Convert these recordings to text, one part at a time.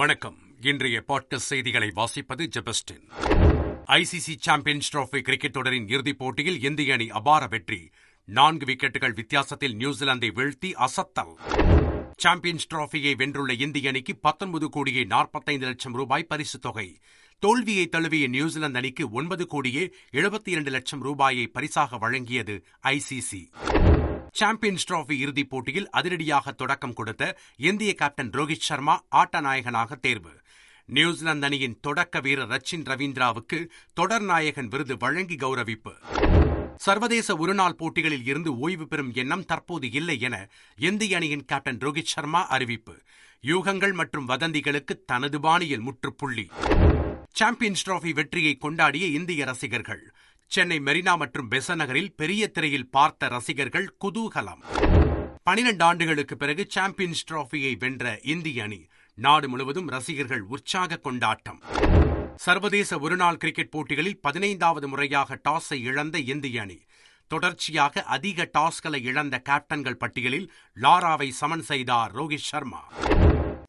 வணக்கம். இன்றைய பாட்காஸ்ட் செய்திகளை வாசிப்பது Jebastin. ICC champions trophy cricket தொடரின் இறுதிப் போட்டியில் இந்திய அணி அபார வெற்றி. நான்கு விக்கெட்டுகள் வித்தியாசத்தில் நியூசிலாந்தை வீழ்த்தி அசத்தல். சாம்பியன்ஸ் டிராபியை வென்றுள்ள இந்திய அணிக்கு பத்தொன்பது கோடியே நாற்பத்தைந்து லட்சம் ரூபாய் பரிசுத் தொகை. தோல்வியை தழுவிய நியூசிலாந்து அணிக்கு ஒன்பது கோடியே எழுபத்தி இரண்டு லட்சம் ரூபாயை பரிசாக வழங்கியது ஐசிசி சாம்பியன்ஸ் டிராபி இறுதிப் போட்டியில் அதிரடியாக தொடக்கம் கொடுத்த இந்திய கேப்டன் ரோஹித் சர்மா ஆட்ட நாயகனாக தேர்வு. நியூசிலாந்து அணியின் தொடக்க வீரர் ரச்சின் ரவீந்திராவுக்கு தொடர் நாயகன் விருது வழங்கி கௌரவிப்பு. சர்வதேச ஒருநாள் போட்டிகளில் இருந்து ஓய்வு பெறும் எண்ணம் தற்போது இல்லை என இந்திய அணியின் கேப்டன் ரோஹித் சர்மா அறிவிப்பு. யூகங்கள் மற்றும் வதந்திகளுக்கு தனது பாணியில் முற்றுப்புள்ளி. சாம்பியன்ஸ் டிராபி வெற்றியை கொண்டாடிய இந்திய ரசிகர்கள். சென்னை மெரினா மற்றும் பெசநகரில் பெரிய திரையில் பார்த்த ரசிகர்கள் குதூகலம். பனிரெண்டு ஆண்டுகளுக்கு பிறகு சாம்பியன்ஸ் டிராஃபியை வென்ற இந்திய அணி நாடு முழுவதும் ரசிகர்கள் உற்சாக கொண்டாட்டம். சர்வதேச ஒருநாள் கிரிக்கெட் போட்டிகளில் பதினைந்தாவது முறையாக டாஸை இழந்த இந்திய அணி தொடர்ச்சியாக அதிக டாஸ்களை இழந்த கேப்டன்கள் பட்டியலில் லாராவை சமன் செய்தார் ரோஹித் சர்மா.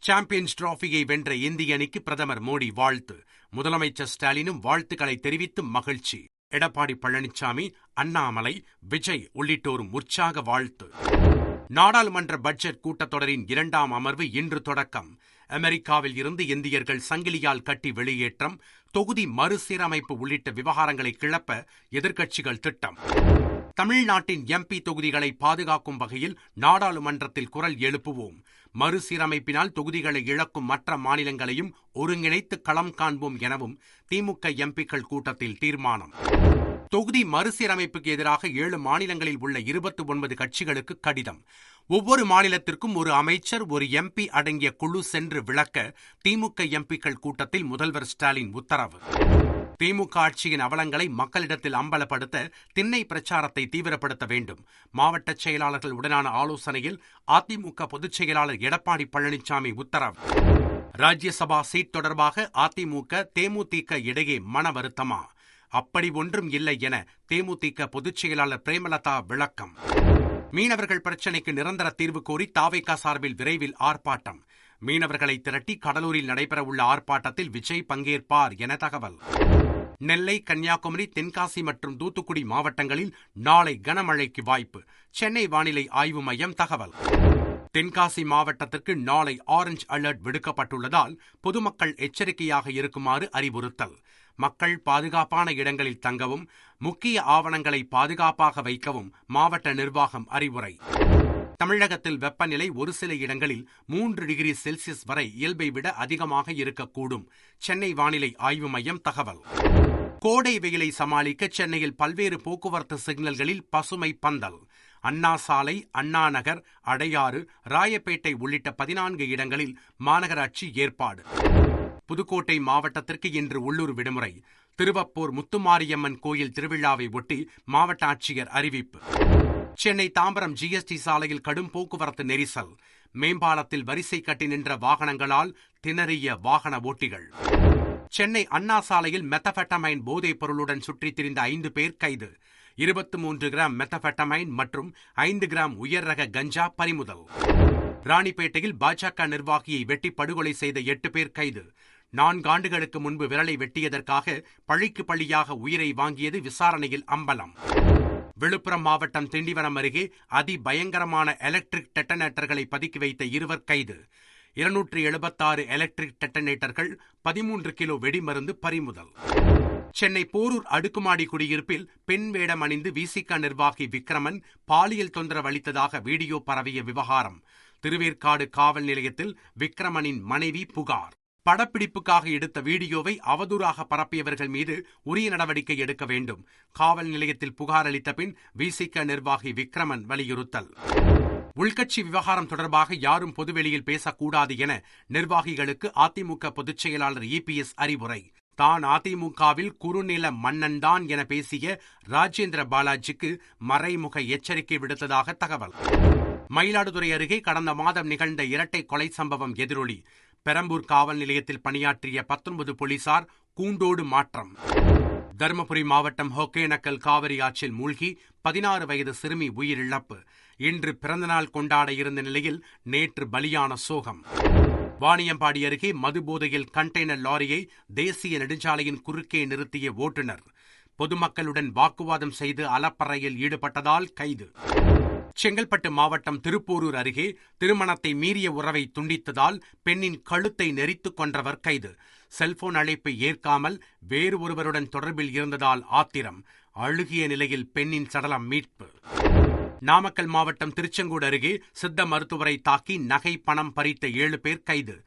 சாம்பியன்ஸ் டிராஃபியை வென்ற இந்திய அணிக்கு பிரதமர் மோடி வாழ்த்து முதலமைச்சர் ஸ்டாலினும் வாழ்த்துக்களை தெரிவித்து மகிழ்ச்சி. எடப்பாடி பழனிசாமி அண்ணாமலை விஜய் உள்ளிட்டோரும் உற்சாக வாழ்த்து. நாடாளுமன்ற பட்ஜெட் கூட்டத்தொடரின் இரண்டாம் அமர்வு இன்று தொடக்கம். அமெரிக்காவில் இருந்து இந்தியர்கள் சங்கிலியால் கட்டி வெளியேற்றம் தொகுதி மறுசீரமைப்பு உள்ளிட்ட விவகாரங்களை கிளப்ப எதிர்க்கட்சிகள் திட்டம். தமிழ்நாட்டின் எம்பி தொகுதிகளை பாதுகாக்கும் வகையில் நாடாளுமன்றத்தில் குரல் எழுப்புவோம். மறுசீரமைப்பினால் தொகுதிகளை இழக்கும் மற்ற மாநிலங்களையும் ஒருங்கிணைத்து களம் காண்போம் எனவும் திமுக எம்பிக்கள் கூட்டத்தில் தீர்மானம். தொகுதி மறுசீரமைப்புக்கு எதிராக ஏழு மாநிலங்களில் உள்ள இருபத்தி ஒன்பது கட்சிகளுக்கு கடிதம். ஒவ்வொரு மாநிலத்திற்கும் ஒரு அமைச்சர் ஒரு எம்பி அடங்கிய குழு சென்று விளக்க திமுக எம்பிக்கள் கூட்டத்தில் முதல்வர் ஸ்டாலின் உத்தரவு. திமுக ஆட்சியின் அவலங்களை மக்களிடத்தில் அம்பலப்படுத்த திண்ணை பிரச்சாரத்தை தீவிரப்படுத்த வேண்டும். மாவட்ட செயலாளர்கள் உடனான ஆலோசனையில் அதிமுக பொதுச் செயலாளர் எடப்பாடி பழனிசாமி உத்தரவு. ராஜ்யசபா சீட் தொடர்பாக அதிமுக தேமுதிக இடையே மன வருத்தமா? அப்படி ஒன்றும் இல்லை என தேமுதிக பொதுச் செயலாளர் பிரேமலதா விளக்கம். மீனவர்கள் பிரச்சினைக்கு நிரந்தர தீர்வு கோரி தாவேகா சார்பில் விரைவில் ஆர்ப்பாட்டம். மீனவர்களை திரட்டி கடலூரில் நடைபெறவுள்ள ஆர்ப்பாட்டத்தில் விஜய் பங்கேற்பார் என தகவல். நெல்லை கன்னியாகுமரி தென்காசி மற்றும் தூத்துக்குடி மாவட்டங்களில் நாளை கனமழைக்கு வாய்ப்பு. சென்னை வானிலை ஆய்வு மையம் தகவல். தென்காசி மாவட்டத்திற்கு நாளை ஆரஞ்ச் அலர்ட் விடுக்கப்பட்டுள்ளதால் பொதுமக்கள் எச்சரிக்கையாக இருக்குமாறு அறிவுறுத்தல். மக்கள் பாதுகாப்பான இடங்களில் தங்கவும் முக்கிய ஆவணங்களை பாதுகாப்பாக வைக்கவும் மாவட்ட நிர்வாகம் அறிவுரை. தமிழகத்தில் வெப்பநிலை ஒரு சில இடங்களில் மூன்று டிகிரி செல்சியஸ் வரை இயல்பை விட அதிகமாக இருக்கக்கூடும். சென்னை வானிலை ஆய்வு மையம் தகவல். கோடை வெயிலை சமாளிக்க சென்னையில் பல்வேறு போக்குவரத்து சிக்னல்களில் பசுமை பந்தல் அண்ணா சாலை அண்ணா நகர் அடையாறு ராயப்பேட்டை உள்ளிட்ட பதினான்கு இடங்களில் மாநகராட்சி ஏற்பாடு. புதுக்கோட்டை மாவட்டத்திற்கு இன்று உள்ளூர் விடுமுறை. திருவப்பூர் முத்துமாரியம்மன் கோயில் திருவிழாவை ஒட்டி மாவட்ட ஆட்சியர் அறிவிப்பு. சென்னை தாம்பரம் ஜிஎஸ்டி சாலையில் கடும் போக்குவரத்து நெரிசல். மேம்பாலத்தில் வரிசை கட்டி நின்ற வாகனங்களால் திணறிய வாகன ஓட்டிகள். சென்னை அண்ணா சாலையில் மெத்தபெட்டமைன் போதைப் பொருளுடன் சுற்றித் திரிந்த ஐந்து பேர் கைது. இருபத்தி மூன்று கிராம் மெத்தபெட்டமைன் மற்றும் ஐந்து கிராம் உயர் ரக கஞ்சா பறிமுதல். ராணிப்பேட்டையில் பாஜக நிர்வாகியை வெட்டி படுகொலை செய்த எட்டு பேர் கைது. நான்கு ஆண்டுகளுக்கு முன்பு விரலை வெட்டியதற்காக பழிக்கு பழியாக உயிரை வாங்கியது விசாரணையில் அம்பலம். விழுப்புரம் மாவட்டம் திண்டிவனம் அருகே அதிபயங்கரமான எலக்ட்ரிக் டெட்டனேட்டர்களை பதுக்கி வைத்த இருவர் கைது. இருநூற்றி எழுபத்தாறு எலக்ட்ரிக் டெட்டனேட்டர்கள் பதிமூன்று கிலோ வெடிமருந்து பறிமுதல். சென்னை போரூர் அடுக்குமாடி குடியிருப்பில் பெண் வேடம் அணிந்து விசிக நிர்வாகி விக்ரமன் பாலியல் தொந்தரவு அளித்ததாக வீடியோ பரவிய விவகாரம். திருவேற்காடு காவல் நிலையத்தில் விக்ரமனின் மனைவி புகார். படப்பிடிப்புக்காக எடுத்த வீடியோவை அவதூறாக பரப்பியவர்கள் மீது உரிய நடவடிக்கை எடுக்க வேண்டும். காவல் நிலையத்தில் புகார் அளித்த பின் விசிக நிர்வாகி விக்ரமன் வலியுறுத்தல். உள்கட்சி விவகாரம் தொடர்பாக யாரும் பொதுவெளியில் பேசக்கூடாது என நிர்வாகிகளுக்கு அதிமுக பொதுச் செயலாளர் இபிஎஸ் அறிவுரை. தான் அதிமுகவில் குறுநில மன்னன்தான் என பேசிய ராஜேந்திர பாலாஜிக்கு மறைமுக எச்சரிக்கை விடுத்ததாக தகவல். மயிலாடுதுறை அருகே கடந்த மாதம் நிகழ்ந்த இரட்டை கொலை சம்பவம் எதிரொலி. பெரம்பூர் காவல் நிலையத்தில் பணியாற்றிய பத்தொன்பது போலீசார் கூண்டோடு மாற்றம். தருமபுரி மாவட்டம் ஹொகேனக்கல் காவிரி ஆற்றில் மூழ்கி பதினாறு வயது சிறுமி உயிரிழப்பு. இன்று பிறந்தநாள் கொண்டாட இருந்த நிலையில் நேற்று பலியான சோகம். வாணியம்பாடி அருகே மதுபோதையில் கண்டெய்னர் லாரியை தேசிய நெடுஞ்சாலையின் குறுக்கே நிறுத்திய ஓட்டுநர். பொதுமக்களுடன் வாக்குவாதம் செய்து அலப்பறையில் ஈடுபட்டதால் கைது. செங்கல்பட்டு மாவட்டம் திருப்போரூர் அருகே திருமணத்தை மீறிய உறவை துண்டித்ததால் பெண்ணின் கழுத்தை நெரித்துக் கொன்றவர் கைது. செல்போன் அழைப்பை ஏற்காமல் வேறு ஒருவருடன் தொடர்பில் இருந்ததால் ஆத்திரம். அழுகிய நிலையில் பெண்ணின் சடலம் மீட்பு. நாமக்கல் மாவட்டம் திருச்செங்கோடு அருகே சித்த மருத்துவரை தாக்கி நகை பணம் பறித்த ஏழு பேர் கைது.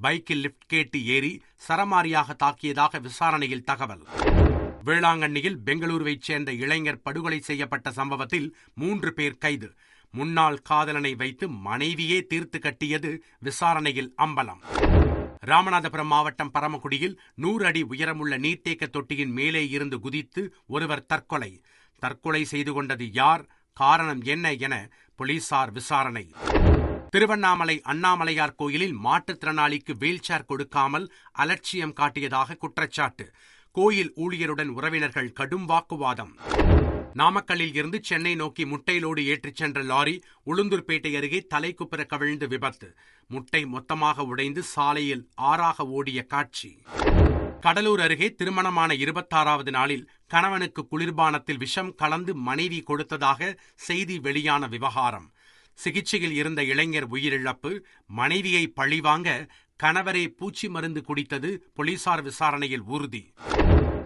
பைக்கில் லிப்ட் கேட்டு ஏறி சரமாரியாக தாக்கியதாக விசாரணையில் தகவல். வேளாங்கண்ணியில் பெங்களூருவைச் சேர்ந்த இளைஞர் படுகொலை செய்யப்பட்ட சம்பவத்தில் மூன்று பேர் கைது. முன்னாள் காதலனை வைத்து மனைவியே தீர்த்து கட்டியது விசாரணையில் அம்பலம். ராமநாதபுரம் மாவட்டம் பரமக்குடியில் நூறு அடி உயரமுள்ள நீர்த்தேக்க தொட்டியின் மேலே இருந்து குதித்து ஒருவர் தற்கொலை. தற்கொலை செய்து கொண்டது யார்? காரணம் என்ன என போலீசார் விசாரணை. திருவண்ணாமலை அண்ணாமலையார் கோயிலில் மாற்றுத்திறனாளிக்கு வீல்சேர் கொடுக்காமல் அலட்சியம் காட்டியதாக குற்றச்சாட்டு. கோயில் ஊழியருடன் உறவினர்கள் கடும் வாக்குவாதம். நாமக்கல்லில் இருந்து சென்னை நோக்கி முட்டையிலோடு ஏற்றிச் சென்ற லாரி உளுந்தூர்பேட்டை அருகே தலைக்குப்புற கவிழ்ந்து விபத்து. முட்டை மொத்தமாக உடைந்து சாலையில் ஆறாக ஓடிய காட்சி. கடலூர் அருகே திருமணமான இருபத்தாறாவது நாளில் கணவனுக்கு குளிர்பானத்தில் விஷம் கலந்து மனைவி கொடுத்ததாக செய்தி வெளியான விவகாரம். சிகிச்சையில் இருந்த இளைஞர் உயிரிழப்பு மனைவியை பழிவாங்க கணவரே பூச்சி மருந்து குடித்தது போலீசார் விசாரணையில் உறுதி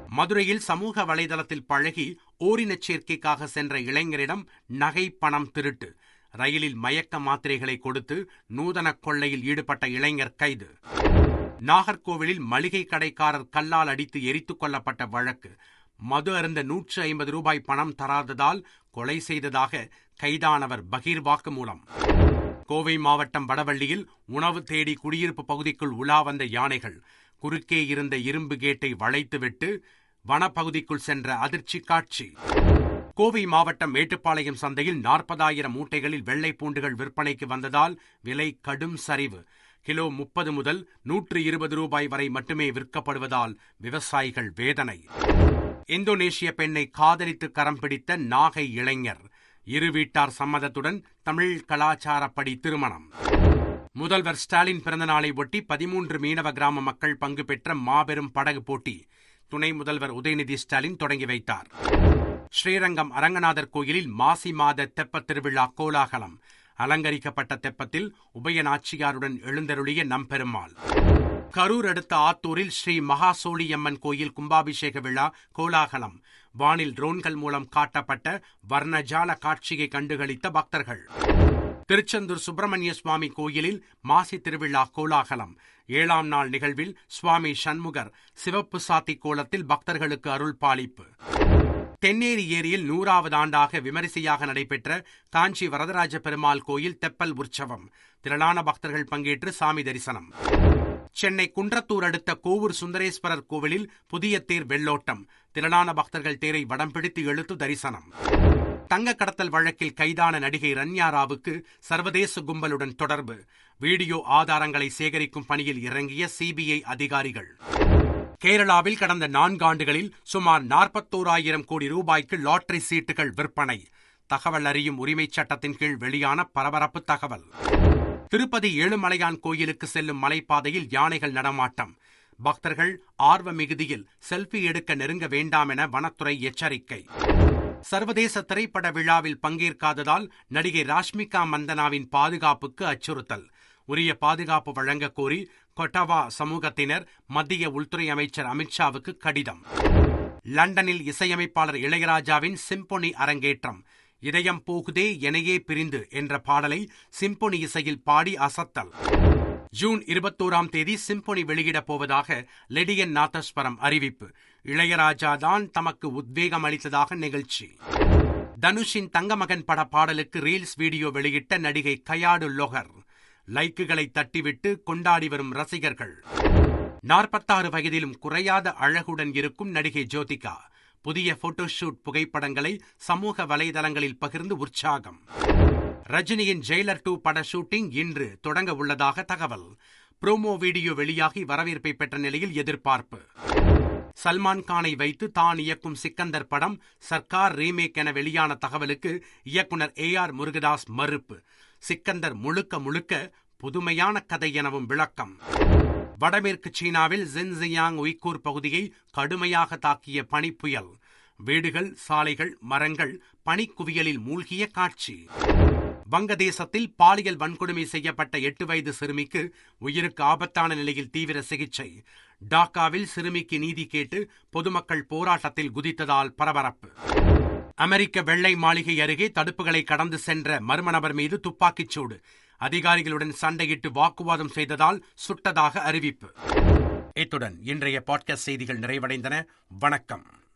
மதுரையில் சமூக வலைதளத்தில் பழகி ஓரினச் சேர்க்கைக்காக சென்ற இளைஞரிடம் நகை பணம் திருட்டு. ரயிலில் மயக்க மாத்திரைகளை கொடுத்து நூதன கொள்ளையில் ஈடுபட்ட இளைஞர் கைது. நாகர்கோவிலில் மளிகை கடைக்காரர் கல்லால் அடித்து எரித்துக் கொல்லப்பட்ட வழக்கு. மது அருந்த நூற்று ஐம்பது ரூபாய் பணம் தராததால் கொலை செய்ததாக கைதானவர் பகீர் வாக்குமூலம் கோவை மாவட்டம் வடவள்ளியில் உணவு தேடி குடியிருப்பு பகுதிக்குள் உலா வந்த யானைகள். குறுக்கே இருந்த இரும்பு கேட்டை வளைத்துவிட்டு வனப்பகுதிக்குள் சென்ற அதிர்ச்சி காட்சி. கோவை மாவட்டம் மேட்டுப்பாளையம் சந்தையில் நாற்பதாயிரம் மூட்டைகளில் வெள்ளை பூண்டுகள் விற்பனைக்கு வந்ததால் விலை கடும் சரிவு. கிலோ முப்பது முதல் நூற்று இருபது ரூபாய் வரை மட்டுமே விற்கப்படுவதால் விவசாயிகள் வேதனை. இந்தோனேஷிய பெண்ணை காதலித்து கரம் பிடித்த நாகை இளைஞர். இரு வீட்டார் சம்மதத்துடன் தமிழ் கலாச்சாரப்படி திருமணம். முதல்வர் ஸ்டாலின் பிறந்தநாளை ஒட்டி பதிமூன்று மீனவ கிராம மக்கள் பங்கு பெற்ற மாபெரும் படகு போட்டி துணை முதல்வர் உதயநிதி ஸ்டாலின் தொடங்கி வைத்தார். ஸ்ரீரங்கம் அரங்கநாதர் கோயிலில் மாசி மாத தெப்பத் திருவிழா கோலாகலம். அலங்கரிக்கப்பட்ட தெப்பத்தில் உபயநாச்சியாருடன் எழுந்தருளிய நம்பெருமாள். கரூர் அடுத்த ஆத்தூரில் ஸ்ரீ மகாசோழியம்மன் கோயில் கும்பாபிஷேக விழா கோலாகலம். வானில் ட்ரோன்கள் மூலம் காட்டப்பட்ட வர்ணஜால காட்சியை கண்டுகளித்த பக்தர்கள். திருச்செந்தூர் சுப்பிரமணிய சுவாமி கோயிலில் மாசி திருவிழா கோலாகலம். ஏழாம் நாள் நிகழ்வில் சுவாமி சண்முகர் சிவப்பு சாத்தி கோலத்தில் பக்தர்களுக்கு அருள் பாலிப்பு. தென்னேரி ஏரியில் நூறாவது ஆண்டாக விமரிசையாக நடைபெற்ற காஞ்சி வரதராஜ பெருமாள் கோயில் தெப்பல் உற்சவம். திரளான பக்தர்கள் பங்கேற்று சாமி தரிசனம். சென்னை குன்றத்தூர் அடுத்த கோவூர் சுந்தரேஸ்வரர் கோவிலில் புதிய தேர் வெள்ளோட்டம். திரளான பக்தர்கள் தேரை வடம் பிடித்து இழுத்து தரிசனம். தங்க கடத்தல் வழக்கில் கைதான நடிகை ரன்யா ராவுக்கு சர்வதேச கும்பலுடன் தொடர்பு. வீடியோ ஆதாரங்களை சேகரிக்கும் பணியில் இறங்கிய சிபிஐ அதிகாரிகள். கேரளாவில் கடந்த நான்காண்டுகளில் சுமார் நாற்பத்தோராயிரம் கோடி ரூபாய்க்கு லாட்டரி சீட்டுகள் விற்பனை. தகவல் அறியும் உரிமைச் சட்டத்தின் கீழ் வெளியான பரபரப்பு தகவல். திருப்பதி ஏழுமலையான் கோயிலுக்கு செல்லும் மலைப்பாதையில் யானைகள் நடமாட்டம். பக்தர்கள் ஆர்வ மிகுதியில் செல்ஃபி எடுக்க நெருங்க வேண்டாம் என வனத்துறை எச்சரிக்கை. சர்வதேச திரைப்பட விழாவில் பங்கேற்காததால் நடிகை ராஷ்மிகா மந்தனாவின் பாதுகாப்புக்கு அச்சுறுத்தல். உரிய பாதுகாப்பு வழங்க கோரி கொட்டவா சமூகத்தினர் மத்திய உள்துறை அமைச்சர் அமித்ஷாவுக்கு கடிதம். லண்டனில் இசையமைப்பாளர் இளையராஜாவின் சிம்பொனி அரங்கேற்றம். இதயம் போகுதே எனையே பிரிந்து என்ற பாடலை சிம்பொனி இசையில் பாடி அசத்தல். ஜூன் இருபத்தோராம் தேதி சிம்பொனி வெளியிடப் போவதாக லெடியன் நாதஸ்வரம் அறிவிப்பு. இளையராஜா தான் தமக்கு உத்வேகம் அளித்ததாக நிகழ்ச்சி. தனுஷின் தங்கமகன் பட பாடலுக்கு ரீல்ஸ் வீடியோ வெளியிட்ட நடிகை கயாடு லொகர் லைக்குகளை தட்டிவிட்டு கொண்டாடி வரும் ரசிகர்கள். நாற்பத்தாறு வயதிலும் குறையாத அழகுடன் இருக்கும் நடிகை ஜோதிகா. புதிய போட்டோஷூட் புகைப்படங்களை சமூக வலைதளங்களில் பகிர்ந்து உற்சாகம். ரஜினியின் ஜெயிலர் டூ பட ஷூட்டிங் இன்று தொடங்க உள்ளதாக தகவல். ப்ரோமோ வீடியோ வெளியாகி வரவேற்பை பெற்ற நிலையில் எதிர்பார்ப்பு. சல்மான் கானை வைத்து தான் இயக்கும் சிக்கந்தர் படம் சர்க்கார் ரீமேக் என வெளியான தகவலுக்கு இயக்குனர் ஏ ஆர் முருகதாஸ் மறுப்பு. சிக்கந்தர் முழுக்க முழுக்க புதுமையான கதை எனவும் விளக்கம். வடமேற்கு சீனாவில் ஜென்சியாங் உய்கூர் பகுதியை கடுமையாக தாக்கிய பனிப்புயல். வீடுகள் சாலைகள் மரங்கள் பனிக்குவியலில் மூழ்கிய காட்சி. வங்கதேசத்தில் பாலியல் வன்கொடுமை செய்யப்பட்ட எட்டு வயது சிறுமிக்கு உயிருக்கு ஆபத்தான நிலையில் தீவிர சிகிச்சை. டாக்காவில் சிறுமிக்கு நீதி கேட்டு பொதுமக்கள் போராட்டத்தில் குதித்ததால் பரபரப்பு. அமெரிக்க வெள்ளை மாளிகை அருகே தடுப்புகளை கடந்து சென்ற மர்ம நபர் மீது துப்பாக்கிச் சூடு. அதிகாரிகளுடன் சண்டையிட்டு வாக்குவாதம் செய்ததால் சுட்டதாக அறிவிப்பு. இத்துடன் இன்றைய பாட்காஸ்ட் செய்திகள் நிறைவடைந்தன. வணக்கம்.